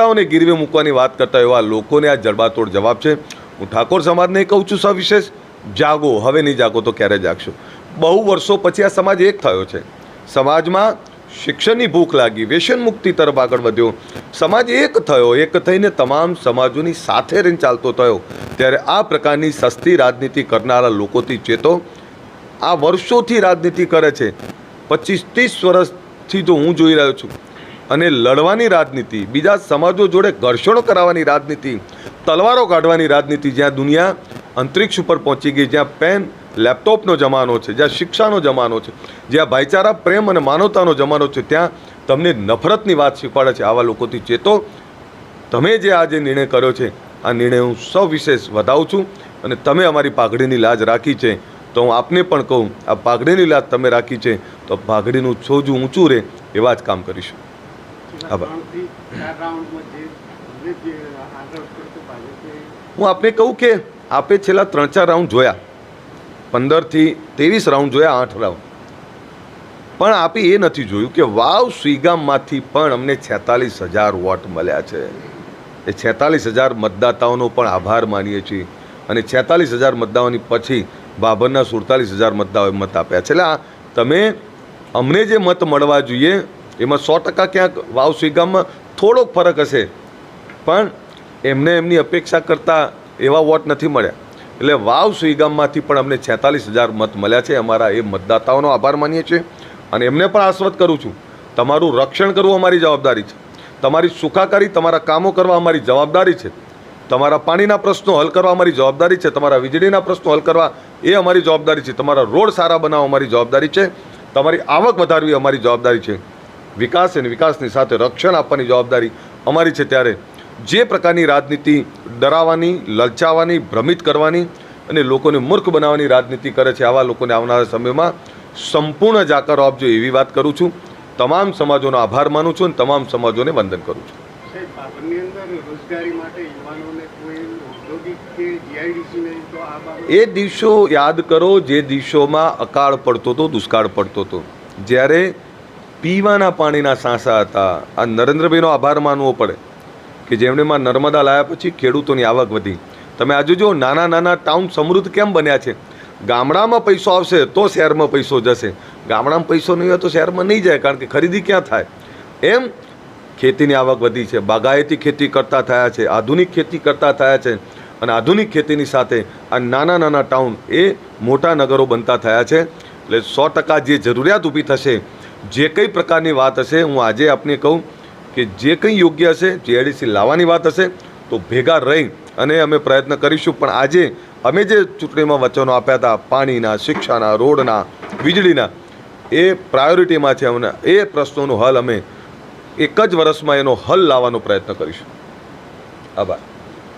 સત્તાઓને ગીરવે મૂકવાની વાત કરતા એવા લોકોને આ જડબાતોડ જવાબ છે. હું ઠાકોર સમાજને કહું છું સવિશેષ જાગો, હવે નહીં જાગો તો ક્યારે જાગશો? બહુ વર્ષો પછી આ સમાજ એક થયો છે. સમાજમાં શિક્ષણની ભૂખ લાગી, વ્યસન મુક્તિ તરફ આગળ વધ્યો. સમાજ એક થયો, એક થઈને તમામ સમાજોની સાથે રહીને ચાલતો થયો. ત્યારે આ પ્રકારની સસ્તી રાજનીતિ કરનારા લોકોથી ચેતો આ વર્ષોથી રાજનીતિ કરે છે. પચીસ ત્રીસ વર્ષથી તો હું જોઈ રહ્યો છું. અને લડવાની રાજનીતિ, બીજા સમાજો જોડે ઘર્ષણો કરાવવાની રાજનીતિ, તલવારો કાઢવાની રાજનીતિ જ્યાં દુનિયા અંતરિક્ષ ઉપર પહોંચી ગઈ, જ્યાં પેન લેપટોપનો જમાનો છે, જ્યાં શિક્ષાનો જમાનો છે, જ્યાં ભાઈચારા, પ્રેમ અને માનવતાનો જમાનો છે, ત્યાં તમને નફરતની વાત શીખવાડે છે આવા લોકોથી. ચેતો તમે જે આ જે નિર્ણય કર્યો છે, આ નિર્ણય હું સૌ વિશેષ વધાવું છું અને તમે અમારી પાઘડીની લાજ રાખી છે. તો હું આપને પણ કહું, આ પાઘડીની લાજ તમે રાખી છે, તો પાઘડીનું છોજું ઊંચું રહે એવા જ કામ કરીશું. આભાર. હું આપને કહું કે આપે છેલ્લા ત્રણ ચાર રાઉન્ડ જોયા. પંદરથી ત્રેવીસ રાઉન્ડ જોયા આઠ રાઉન્ડ. પણ આપે એ નથી જોયું કે વાવ સુઈગામમાંથી પણ અમને છેતાલીસ હજાર વોટ મળ્યા છે. એ છેતાલીસ હજાર મતદાતાઓનો પણ આભાર માનીએ છીએ. અને છેતાલીસ હજાર મતદાઓની પછી બાબરના સુડતાલીસ હજાર મતદારોએ મત આપ્યા છે. એટલે તમે અમને જે મત મળવા જોઈએ એમાં સો ટકા ક્યાંક વાવ સ્વીગામમાં થોડોક ફરક હશે. પણ એમને એમની અપેક્ષા કરતાં એવા વોટ નથી મળ્યા. એટલે વાવ સુઈગામમાંથી પણ અમને છેતાલીસ હજાર મત મળ્યા છે. અમારા એ મતદાતાઓનો આભાર માનીએ છીએ. અને એમને પણ આશ્વત કરું છું. તમારું રક્ષણ કરવું અમારી જવાબદારી છે. તમારી સુખાકારી, તમારા કામો કરવા અમારી જવાબદારી છે. તમારા પાણીના પ્રશ્નો હલ કરવા અમારી જવાબદારી છે. તમારા વીજળીના પ્રશ્નો હલ કરવા એ અમારી જવાબદારી છે. તમારા રોડ સારા બનાવવા અમારી જવાબદારી છે. તમારી આવક વધારવી અમારી જવાબદારી છે. વિકાસ અને વિકાસની સાથે રક્ષણ આપવાની જવાબદારી અમારી છે ત્યારે જે પ્રકારની રાજનીતિ ડરાવવાની લલચાવવાની ભ્રમિત કરવાની અને લોકોને મૂર્ખ બનાવવાની રાજનીતિ કરે છે આવા લોકોને આવનારા સમયમાં સંપૂર્ણ જાકારો આપજો એવી વાત કરું છું. તમામ સમાજોનો આભાર માનું છું અને તમામ સમાજોને વંદન કરું છું. એ દિવસો યાદ કરો જે દિવસોમાં અકાળ પડતો હતો દુષ્કાળ પડતો હતો. જ્યારે પીવાના પાણીના સાંસા હતા. આ નરેન્દ્રભાઈનો આભાર માનવો પડે કે જેમણે માં નર્મદા લાયા પછી ખેડૂતોની આવક વધી. તમે આજે જો નાના નાના ટાઉન સમૃદ્ધ કેમ બન્યા છે? ગામડામાં પૈસો આવશે તો શહેરમાં પૈસો જશે. ગામડામાં પૈસો નહીં હોય તો શહેરમાં નહીં જાય કારણ કે ખરીદી ક્યાં થાય? એમ ખેતીની આવક વધી છે. બાગાયતી ખેતી કરતા થયા છે. આધુનિક ખેતી કરતા થયા છે. અને આધુનિક ખેતીની સાથે આ નાના નાના ટાઉન એ મોટા નગરો બનતા થયા છે. એટલે સો ટકા જે જરૂરિયાત ઊભી થશે જે કંઈ પ્રકારની વાત હશે, હું આજે આપને કહું કે જે કંઈ યોગ્ય હશે જીઆઈડીસી લાવવાની વાત હશે, તો ભેગા રહી અને અમે પ્રયત્ન કરીશું. પણ આજે અમે જે ચૂંટણીમાં વચનો આપ્યા હતા, પાણીના, શિક્ષાના, રોડના, વીજળીના, એ પ્રાયોરિટીમાં છે અમને, એ પ્રશ્નોનો હલ અમે એક જ વર્ષમાં એનો હલ લાવવાનો પ્રયત્ન કરીશું. આભાર.